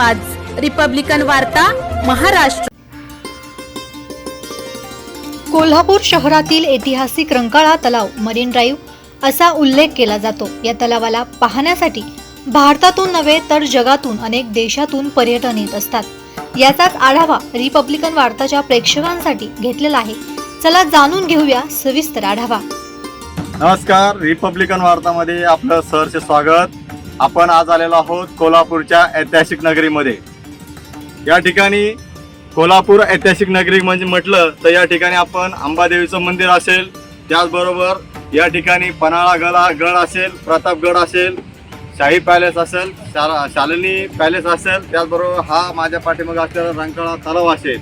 आवाज. रिपब्लिकन वार्ता महाराष्ट्र. कोल्हापूर शहरातील ऐतिहासिक रंकाळा तलाव मरीन ड्राईव्ह असा उल्लेख केला जातो. या तलावाला पाहण्यासाठी भारतातून नव्हे तर जगातून अनेक देशातून पर्यटन येत असतात. याचाच आढावा रिपब्लिकन वार्ताच्या प्रेक्षकांसाठी घेतलेला आहे. चला जाणून घेऊया सविस्तर आढावा. नमस्कार रिपब्लिकन वार्तामध्ये आपलं सहर्ष स्वागत. आपण आज आलेलो आहोत कोल्हापूरच्या ऐतिहासिक नगरीमध्ये. या ठिकाणी कोल्हापूर ऐतिहासिक नगरी म्हणजे म्हटलं तर या ठिकाणी आपण अंबादेवीचं मंदिर असेल त्याचबरोबर या ठिकाणी पन्हाळा गला गड असेल प्रतापगड असेल शाही पॅलेस असेल शा शालिनी पॅलेस असेल त्याचबरोबर हा माझ्या पाठीमागे असलेला रंकाळा तलाव असेल.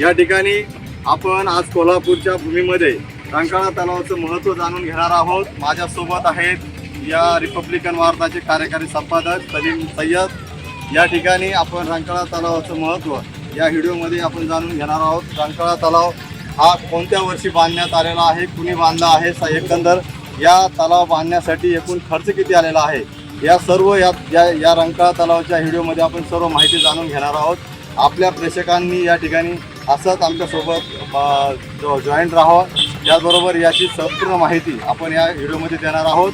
या ठिकाणी आपण आज कोल्हापूरच्या भूमीमध्ये रंकाळा तलावाचं महत्त्व जाणून घेणार आहोत. माझ्यासोबत आहेत या रिपब्लिकन वार्ताचे कार्यकारी संपादक सलीम सय्यद. या ठिकाणी आपण रंकाळा तलावाचं महत्त्व या व्हिडिओमध्ये आपण जाणून घेणार आहोत. रंकाळा तलाव हा कोणत्या वर्षी बांधण्यात आलेला आहे? कुणी बांधला आहे? एकंदर या तलाव बांधण्यासाठी एकूण खर्च किती आलेला आहे? या सर्व या या या रंकाळा तलावाच्या व्हिडिओमध्ये आपण सर्व माहिती जाणून घेणार आहोत. आपल्या प्रेक्षकांनी या ठिकाणी असंच आमच्यासोबत जो जॉईंट राहावं. त्याचबरोबर याची संपूर्ण माहिती आपण या व्हिडिओमध्ये देणार आहोत.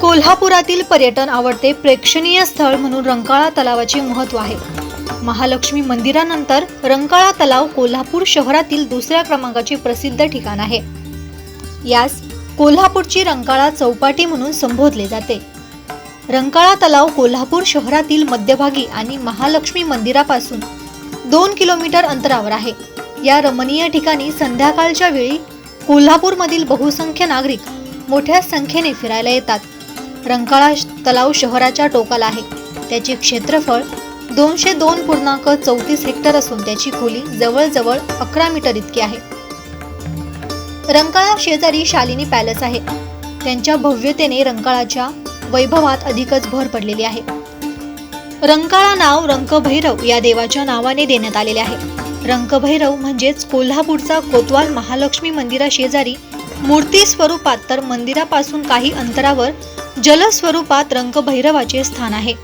कोल्हापुरातील पर्यटन आवडते प्रेक्षणीय स्थळ म्हणून रंकाळा तलावाचे महत्त्व आहे. महालक्ष्मी मंदिरानंतर रंकाळा तलाव कोल्हापूर शहरातील दुसऱ्या क्रमांकाचे प्रसिद्ध ठिकाण आहे. यास कोल्हापूरची रंकाळा चौपाटी म्हणून संबोधले जाते. रंकाळा तलाव कोल्हापूर शहरातील मध्यभागी आणि महालक्ष्मी मंदिरापासून दोन किलोमीटर अंतरावर आहे. या रमणीय ठिकाणी संध्याकाळच्या वेळी कोल्हापूरमधील बहुसंख्य नागरिक मोठ्या संख्येने फिरायला येतात. रंकाळा तलाव शहराच्या टोकाला आहे. त्याचे क्षेत्रफळ दोनशे दोन पूर्णांक चौतीस हेक्टर असून त्याची खोली जवळजवळ अकरा मीटर इतकी आहे. रंकाळा शेजारी शालिनी पॅलेस आहे. त्यांच्या भव्यतेने रंकाळाच्या वैभवात अधिकच भर पडलेली आहे. रंकाळा नाव रंकभैरव या देवाच्या नावाने देण्यात आलेले आहे. रंकभैरव म्हणजेच कोल्हापूरचा कोतवाल महालक्ष्मी मंदिरा शेजारी मूर्ती स्वरूपात तर मंदिरापासून काही अंतरावर जलस्वरूपात रंगभैरवाचे स्थान आहे.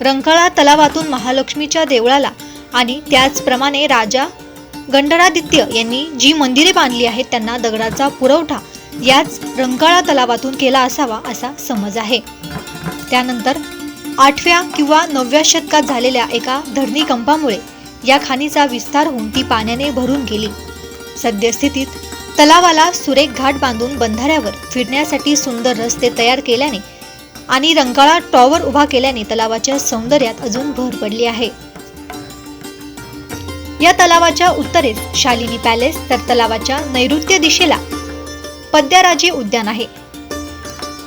रंकाळा तलावातून महालक्ष्मीच्या देवळाला आणि त्याचप्रमाणे राजा गंडरादित्य यांनी जी मंदिरे बांधली आहेत त्यांना दगडाचा पुरवठा याच रंकाळा तलावातून केला असावा असा समज आहे. त्यानंतर आठव्या किंवा नवव्या शतकात झालेल्या एका धरणीकंपामुळे या खाणीचा विस्तार होऊन ती पाण्याने भरून गेली. सद्यस्थितीत तलावाला सुरेख घाट बांधून बंधाऱ्यावर फिरण्यासाठी सुंदर रस्ते तयार केल्याने आणि रंगाळा टॉवर उभा केल्याने तलावाच्या सौंदर्यात अजून भर पडली आहे. या तलावाच्या उत्तरेस शालिनी पॅलेस तर तलावाच्या नैऋत्य दिशेला पद्याराजे उद्यान आहे.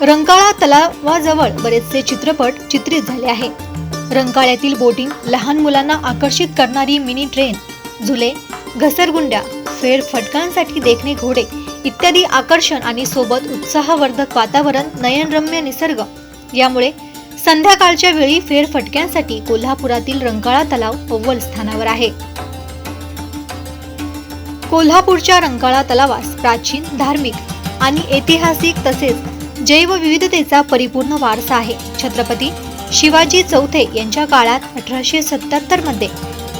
रंकाळा तलावाजवळ बरेचसे चित्रपट चित्रित झाले आहे. रंकाळ्यातील बोटिंग लहान मुलांना आकर्षित करणारी मिनी ट्रेन झुले घसरगुंड्या फेर फटकांसाठी देखणे घोडे इत्यादी आकर्षण आणि सोबत उत्साहवर्धक वातावरण नयनरम्य निसर्ग. यामुळे संध्याकाळच्या वेळी फेरफटक्यांसाठी कोल्हापुरातील रंकाळा तलाव अव्वल स्थानावर आहे. कोल्हापूरच्या रंकाळा तलावास प्राचीन धार्मिक आणि ऐतिहासिक तसेच जैवविविधतेचा परिपूर्ण वारसा आहे. छत्रपती शिवाजी चौथे यांच्या काळात अठराशे सत्याहत्तरमध्ये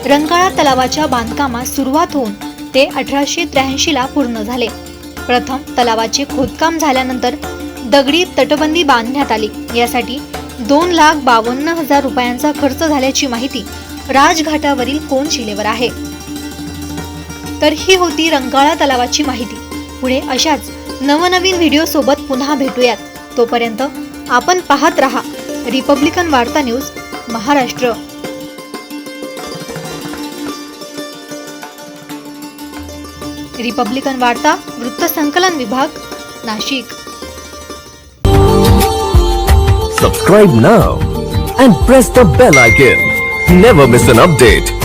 रंकाळा तलावाच्या बांधकामास सुरुवात होऊन ते अठराशे त्र्याऐंशीला पूर्ण झाले. प्रथम तलावाचे खोदकाम झाल्यानंतर दगडी तटबंदी बांधण्यात आली. यासाठी दोन लाख बावन्न हजार रुपयांचा खर्च झाल्याची माहिती राजघाटावरील कोण शिलेवर आहे? तर ही होती रंकाळा तलावाची माहिती. पुढे अशाच नवनवीन व्हिडिओ सोबत पुन्हा भेटूयात. तोपर्यंत आपण पाहत रहा. रिपब्लिकन वार्ता न्यूज महाराष्ट्र. रिपब्लिकन वार्ता वृत्तसंकलन विभाग Nashik Subscribe now and press the bell icon. Never miss an update.